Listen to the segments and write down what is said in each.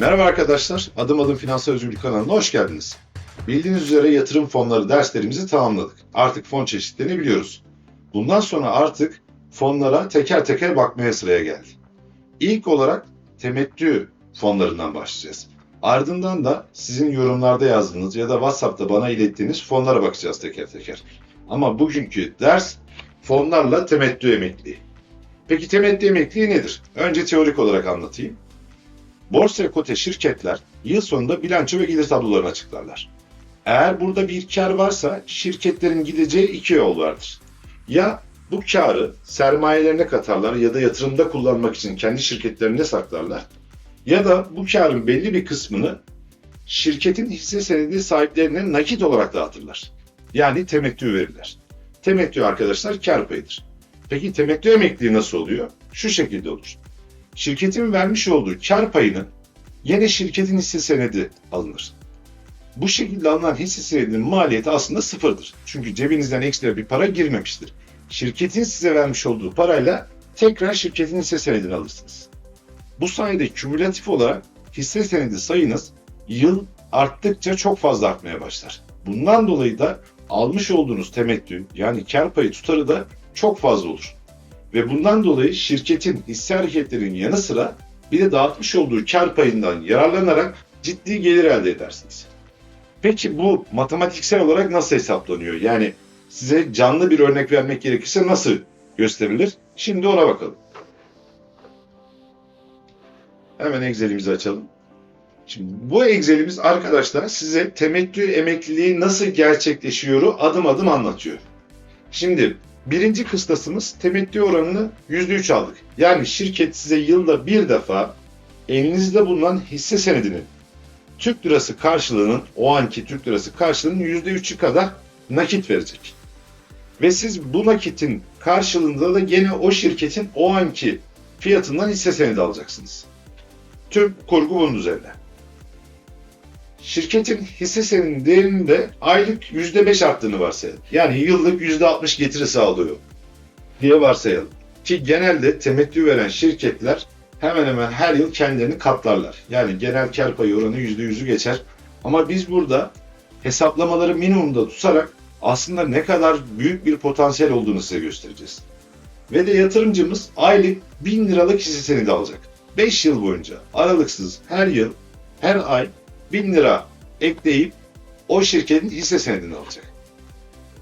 Merhaba arkadaşlar, Adım Adım Finansal Özgürlük kanalına hoş geldiniz. Bildiğiniz üzere yatırım fonları derslerimizi tamamladık. Artık fon çeşitlerini biliyoruz. Bundan sonra artık fonlara teker teker bakmaya sıraya geldi. İlk olarak temettü fonlarından başlayacağız. Ardından da sizin yorumlarda yazdığınız ya da WhatsApp'ta bana ilettiğiniz fonlara bakacağız teker teker. Ama bugünkü ders fonlarla temettü emekliliği. Peki temettü emekliliği nedir? Önce teorik olarak anlatayım. Borsaya kote şirketler yıl sonunda bilanço ve gelir tablolarını açıklarlar. Eğer burada bir kar varsa şirketlerin gideceği iki yol vardır. Ya bu karı sermayelerine katarlar ya da yatırımda kullanmak için kendi şirketlerinde saklarlar. Ya da bu karın belli bir kısmını şirketin hisse senedi sahiplerine nakit olarak dağıtırlar. Yani temettü verirler. Temettü arkadaşlar kar payıdır. Peki temettü emekliliği nasıl oluyor? Şu şekilde olur şirketin vermiş olduğu kar payının yine şirketin hisse senedi alınır. Bu şekilde alınan hisse senedinin maliyeti aslında sıfırdır. Çünkü cebinizden ekstra bir para girmemiştir. Şirketin size vermiş olduğu parayla tekrar şirketin hisse senedini alırsınız. Bu sayede kümülatif olarak hisse senedi sayınız yıl arttıkça çok fazla artmaya başlar. Bundan dolayı da almış olduğunuz temettü yani kar payı tutarı da çok fazla olur. Ve bundan dolayı şirketin hisse hareketlerinin yanı sıra bir de dağıtmış olduğu kar payından yararlanarak ciddi gelir elde edersiniz. Peki bu matematiksel olarak nasıl hesaplanıyor? Yani size canlı bir örnek vermek gerekirse nasıl gösterilir? Şimdi ona bakalım. Hemen Excel'imizi açalım. Şimdi bu Excel'imiz arkadaşlar size temettü emekliliği nasıl gerçekleşiyor adım adım anlatıyor. Şimdi Birinci kıstasımız temettü oranını %3 aldık. Yani şirket size yılda bir defa elinizde bulunan hisse senedinin Türk lirası karşılığının, o anki Türk lirası karşılığının %3'ü kadar nakit verecek. Ve siz bu nakitin karşılığında da gene o şirketin o anki fiyatından hisse senedi alacaksınız. Tüm kurgu bunun üzerine. Şirketin hisse senedinin değerinin de aylık %5 arttığını varsayalım. Yani yıllık %60 getiri sağlıyor diye varsayalım. Ki genelde temettü veren şirketler hemen hemen her yıl kendilerini katlarlar. Yani genel kar payı oranı %100'ü geçer. Ama biz burada hesaplamaları minimumda tutarak aslında ne kadar büyük bir potansiyel olduğunu size göstereceğiz. Ve de yatırımcımız aylık 1000 liralık hisse senedi alacak. 5 yıl boyunca aralıksız her yıl her ay 1000 lira ekleyip o şirketin hisse senedini alacak.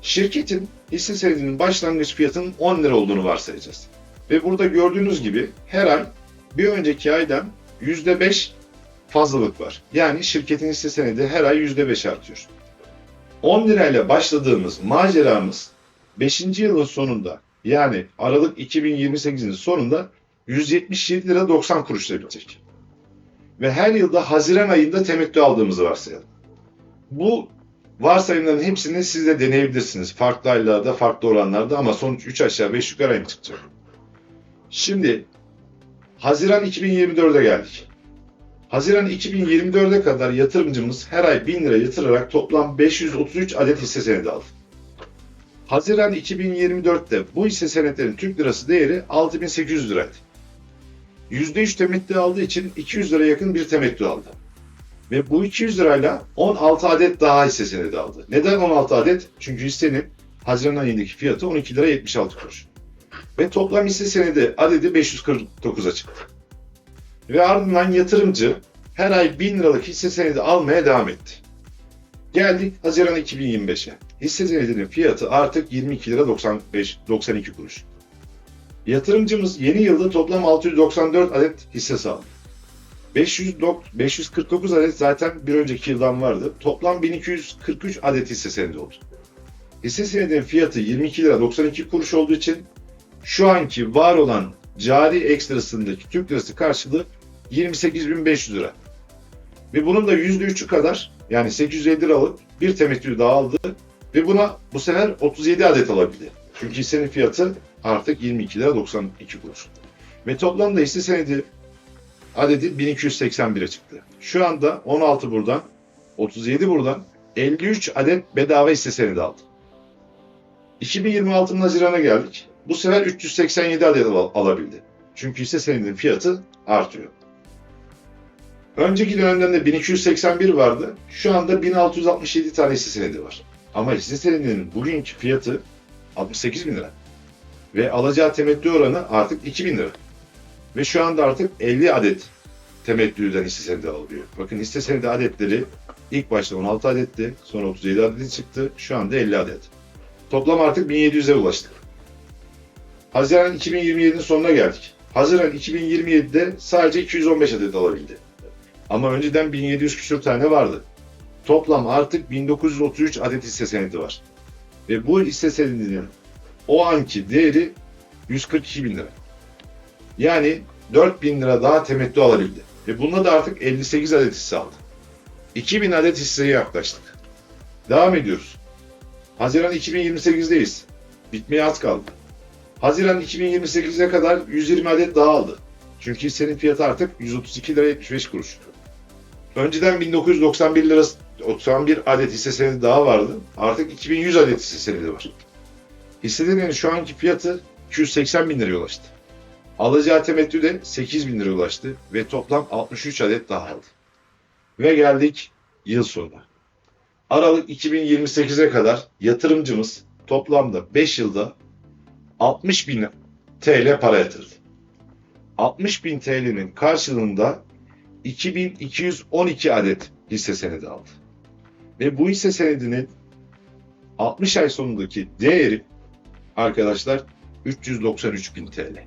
Şirketin hisse senedinin başlangıç fiyatının 10 lira olduğunu varsayacağız. Ve burada gördüğünüz gibi her ay bir önceki aydan %5 fazlalık var. Yani şirketin hisse senedi her ay %5 artıyor. 10 lirayla başladığımız maceramız 5. yılın sonunda yani Aralık 2028'in sonunda 177 lira 90 kuruşla bitecek ve her yılda Haziran ayında temettü aldığımızı varsayalım. Bu varsayımların hepsini siz de deneyebilirsiniz. Farklı aylarda, farklı oranlarda ama sonuç 3 aşağı 5 yukarı aynı çıkacak. Şimdi Haziran 2024'e geldik. Haziran 2024'e kadar yatırımcımız her ay 1000 lira yatırarak toplam 533 adet hisse senedi aldı. Haziran 2024'te bu hisse senetlerin Türk lirası değeri 6800 liraydı. %3 temettü aldığı için 200 lira yakın bir temettü aldı. Ve bu 200 lirayla 16 adet daha hisse senedi aldı. Neden 16 adet? Çünkü hissenin Haziran ayındaki fiyatı 12 lira 76 kuruş. Ve toplam hisse senedi adedi 549'a çıktı. Ve ardından yatırımcı her ay 1000 liralık hisse senedi almaya devam etti. Geldik Haziran 2025'e. Hisse senedinin fiyatı artık 22 lira 95 92 kuruş. Yatırımcımız yeni yılda toplam 694 adet hisse sağladı. 549 adet zaten bir önceki yıldan vardı. Toplam 1243 adet hisse senedi oldu. Hisse senedinin fiyatı 22 lira 92 kuruş olduğu için şu anki var olan cari ekstrasındaki Türk lirası karşılığı 28.500 lira. Ve bunun da %3'ü kadar yani 850 liralık bir temettü daha aldı ve buna bu sefer 37 adet alabildi. Çünkü hissenin fiyatı artık 22 lira 92 kuruş. Ve toplamda hisse senedi adedi 1281'e çıktı. Şu anda 16 buradan, 37 buradan 53 adet bedava hisse senedi aldı. 2026'nın Haziran'a geldik. Bu sefer 387 adet al- alabildi. Çünkü hisse senedinin fiyatı artıyor. Önceki dönemde 1281 vardı. Şu anda 1667 tane hisse senedi var. Ama hisse senedinin bugünkü fiyatı 68 bin lira. Ve alacağı temettü oranı artık 2000 lira. Ve şu anda artık 50 adet temettüden hisse senedi alıyor. Bakın hisse senedi adetleri ilk başta 16 adetti, sonra 37 adet çıktı, şu anda 50 adet. Toplam artık 1700'e ulaştık. Haziran 2027'nin sonuna geldik. Haziran 2027'de sadece 215 adet alabildi. Ama önceden 1700 küsur tane vardı. Toplam artık 1933 adet hisse senedi var. Ve bu hisse senedinin o anki değeri 142 bin lira. Yani 4 bin lira daha temettü alabildi. Ve bununla da artık 58 adet hisse aldı. 2000 adet hisseye yaklaştık. Devam ediyoruz. Haziran 2028'deyiz. Bitmeye az kaldı. Haziran 2028'e kadar 120 adet daha aldı. Çünkü hissenin fiyatı artık 132 lira 75 kuruş. Önceden 1991 lira 91 adet hisse senedi daha vardı. Artık 2100 adet hisse senedi var. Hisselerin şu anki fiyatı 280 bin liraya ulaştı. Alacağı temettü de 8 bin liraya ulaştı ve toplam 63 adet daha aldı. Ve geldik yıl sonuna. Aralık 2028'e kadar yatırımcımız toplamda 5 yılda 60 bin TL para yatırdı. 60 bin TL'nin karşılığında 2212 adet hisse senedi aldı. Ve bu hisse senedinin 60 ay sonundaki değeri arkadaşlar 393 bin TL.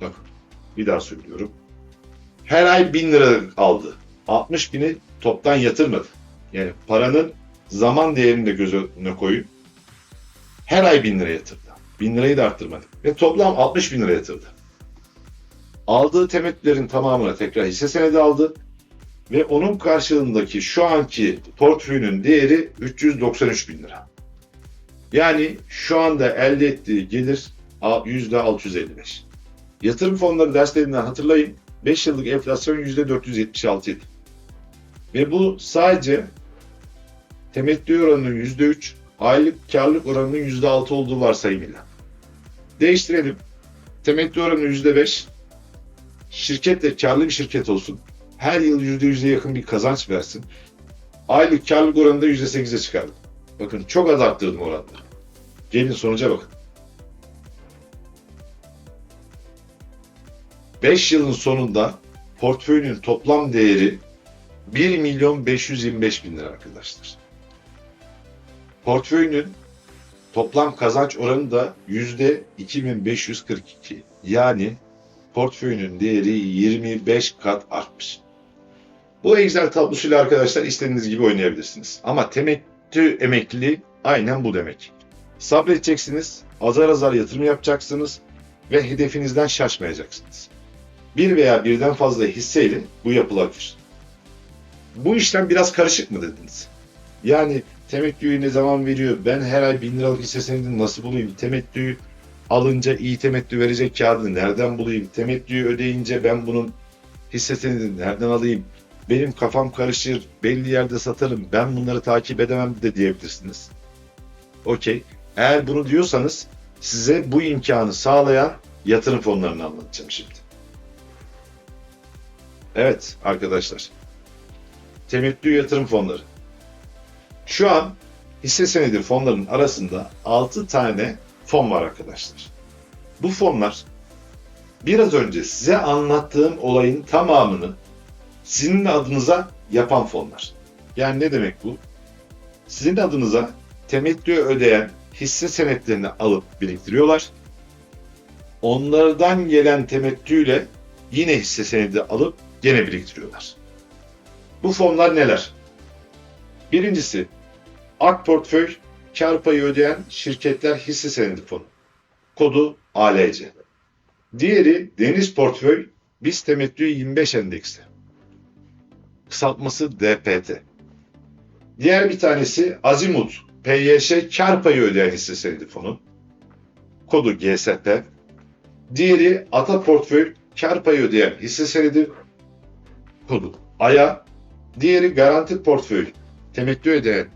Bakın bir daha söylüyorum. Her ay 1000 lira aldı. 60 bini toptan yatırmadı. Yani paranın zaman değerini de göz önüne koyun. Her ay 1000 lira yatırdı. 1000 lirayı da arttırmadı. Ve toplam 60 bin lira yatırdı. Aldığı temettülerin tamamına tekrar hisse senedi aldı. Ve onun karşılığındaki şu anki portföyünün değeri 393 bin lira. Yani şu anda elde ettiği gelir %655. Yatırım fonları derslerinden hatırlayın 5 yıllık enflasyon %476 idi. Ve bu sadece temettü oranının %3, aylık karlılık oranının %6 olduğu varsayımıyla. Değiştirelim. Temettü oranı %5, şirket de karlı bir şirket olsun. Her yıl %100'e yakın bir kazanç versin. Aylık karlılık oranı da %8'e çıkardım. Bakın çok az arttırdım oranları. Gelin sonuca bakın. 5 yılın sonunda portföyünün toplam değeri 1 milyon 525 bin lira arkadaşlar. Portföyünün toplam kazanç oranı da yüzde 2542. Yani portföyünün değeri 25 kat artmış. Bu Excel tablosuyla arkadaşlar istediğiniz gibi oynayabilirsiniz. Ama temettü emekliliği aynen bu demek. Sabredeceksiniz, azar azar yatırım yapacaksınız ve hedefinizden şaşmayacaksınız. Bir veya birden fazla hisseyle bu yapılabilir. Bu işlem biraz karışık mı dediniz? Yani temettüyü ne zaman veriyor? Ben her ay bin liralık hisse senedini nasıl bulayım? Temettüyü alınca iyi temettü verecek kağıdını nereden bulayım? Temettüyü ödeyince ben bunun hisse senedini nereden alayım? Benim kafam karışır, belli yerde satarım, ben bunları takip edemem de diyebilirsiniz. Okey. Eğer bunu diyorsanız size bu imkanı sağlayan yatırım fonlarını anlatacağım şimdi. Evet arkadaşlar. Temettü yatırım fonları. Şu an hisse senedi fonlarının arasında 6 tane fon var arkadaşlar. Bu fonlar biraz önce size anlattığım olayın tamamını sizin adınıza yapan fonlar. Yani ne demek bu? Sizin adınıza temettü ödeyen hisse senetlerini alıp biriktiriyorlar. Onlardan gelen temettüyle yine hisse senedi alıp gene biriktiriyorlar. Bu fonlar neler? Birincisi Ak Portföy kar payı ödeyen şirketler hisse senedi fonu. Kodu ALC. Diğeri Deniz Portföy BIST Temettü 25 endeksli. Kısaltması DPT. Diğer bir tanesi Azimut PYŞ kar payı ödeyen hisse senedi fonu. Kodu GSP. Diğeri Ata Portföy kar payı ödeyen hisse senedi kodu AYA. Diğeri Garanti Portföy temettü ödeyen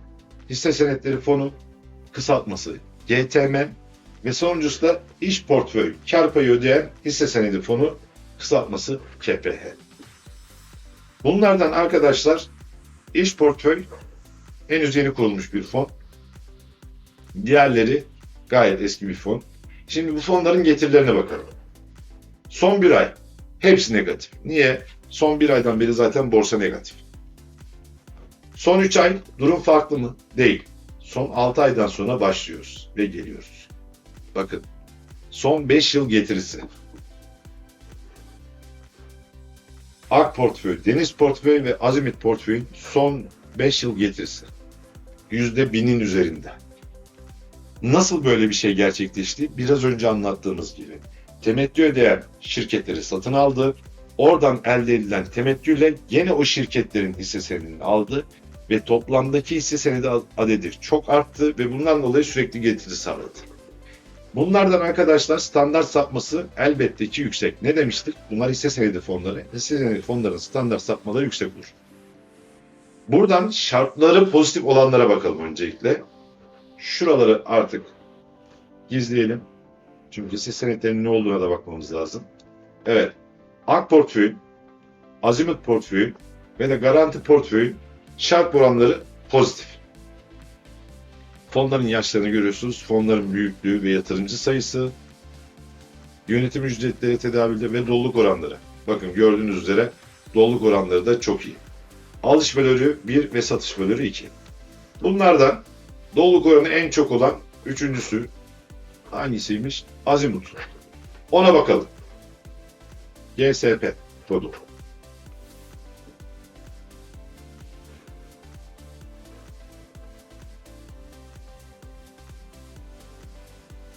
hisse senetleri fonu kısaltması GTM ve sonuncusu da iş portföy kar payı ödeyen hisse senedi fonu kısaltması KPH. Bunlardan arkadaşlar iş portföy henüz yeni kurulmuş bir fon. Diğerleri gayet eski bir fon. Şimdi bu fonların getirilerine bakalım. Son bir ay hepsi negatif. Niye? Son bir aydan beri zaten borsa negatif. Son 3 ay durum farklı mı? Değil. Son 6 aydan sonra başlıyoruz ve geliyoruz. Bakın. Son 5 yıl getirisi. Ak portföy, Deniz portföy ve Azimit portföyün son 5 yıl getirisi. %1000'in üzerinde. Nasıl böyle bir şey gerçekleşti? Biraz önce anlattığımız gibi. Temettü ödeyen şirketleri satın aldı. Oradan elde edilen temettüyle gene o şirketlerin hisse senedini aldı ve toplamdaki hisse senedi adedi çok arttı ve bundan dolayı sürekli getiri sağladı. Bunlardan arkadaşlar standart sapması elbette ki yüksek. Ne demiştik? Bunlar hisse senedi fonları. Hisse senedi fonların standart sapmaları yüksek olur. Buradan şartları pozitif olanlara bakalım öncelikle. Şuraları artık gizleyelim. Çünkü hisse senetlerinin ne olduğuna da bakmamız lazım. Evet. Ak portföyün, azimut portföyün ve de garanti portföyün şart oranları pozitif. Fonların yaşlarını görüyorsunuz. Fonların büyüklüğü ve yatırımcı sayısı, yönetim ücretleri tedavülde ve doluluk oranları. Bakın gördüğünüz üzere doluluk oranları da çok iyi. Alış bölürü 1 ve satış bölürü 2. Bunlardan doluluk oranı en çok olan üçüncüsü hangisiymiş? Azimut. Ona bakalım. GSP kodu.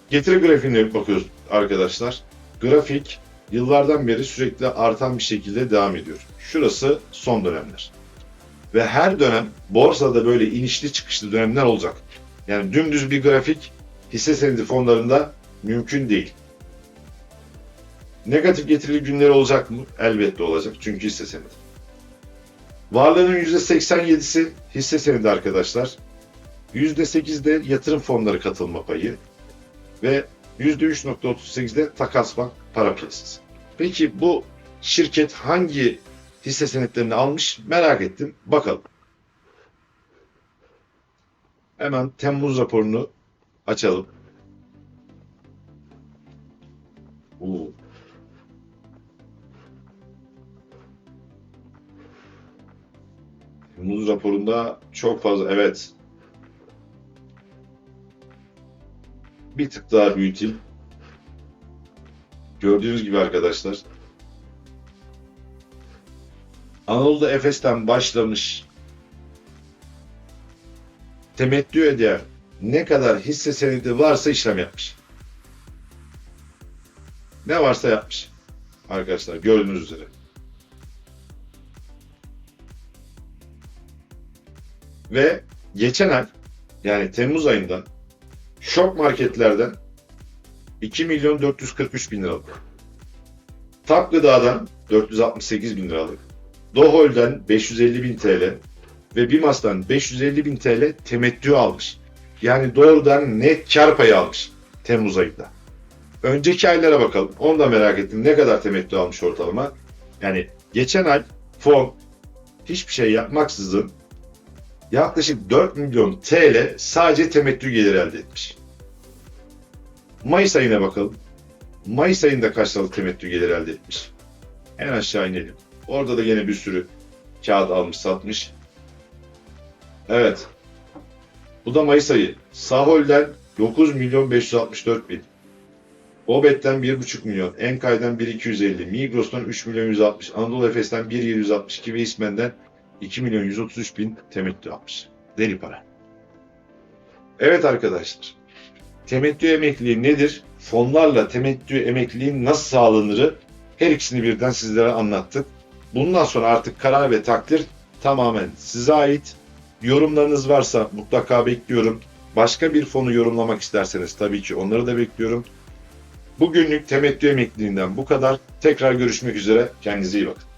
Getiri grafiğine bakıyoruz arkadaşlar. Grafik yıllardan beri sürekli artan bir şekilde devam ediyor. Şurası son dönemler. Ve her dönem borsada böyle inişli çıkışlı dönemler olacak. Yani dümdüz bir grafik hisse senedi fonlarında mümkün değil. Negatif getirili günleri olacak mı? Elbette olacak. Çünkü hisse senedi. Varlığının %87'si hisse senedi arkadaşlar. %8'de yatırım fonları katılma payı ve %3.38'de takas bank para piyasası. Peki bu şirket hangi hisse senetlerini almış merak ettim. Bakalım. Hemen Temmuz raporunu açalım. Oo. Temmuz raporunda çok fazla evet bir tık daha büyüteyim. Gördüğünüz gibi arkadaşlar. Anadolu'da Efes'ten başlamış temettü ödeyen ne kadar hisse senedi varsa işlem yapmış. Ne varsa yapmış. Arkadaşlar gördüğünüz üzere. Ve geçen ay yani Temmuz ayında şok marketlerden 2 milyon 443 bin liralık. Tap Gıda'dan 468 bin liralık. Dohol'den 550 bin TL ve Bimas'tan 550 bin TL temettü almış. Yani doğrudan net kar payı almış Temmuz ayında. Önceki aylara bakalım. Onu da merak ettim. Ne kadar temettü almış ortalama? Yani geçen ay fon hiçbir şey yapmaksızın yaklaşık 4 milyon TL sadece temettü geliri elde etmiş. Mayıs ayına bakalım. Mayıs ayında kaç liralık temettü geliri elde etmiş? En aşağı inelim. Orada da yine bir sürü kağıt almış satmış. Evet. Bu da Mayıs ayı. Sahol'den 9 milyon 564 bin. Obet'ten 1,5 milyon, Enkay'dan 1,250, Migros'tan 3 milyon 160, Anadolu Efes'ten 1,762 ve İsmen'den 2 milyon 133 bin temettü almış. Deli para. Evet arkadaşlar. Temettü emekliliği nedir? Fonlarla temettü emekliliği nasıl sağlanırı her ikisini birden sizlere anlattık. Bundan sonra artık karar ve takdir tamamen size ait. Yorumlarınız varsa mutlaka bekliyorum. Başka bir fonu yorumlamak isterseniz tabii ki onları da bekliyorum. Bugünlük temettü emekliliğinden bu kadar. Tekrar görüşmek üzere. Kendinize iyi bakın.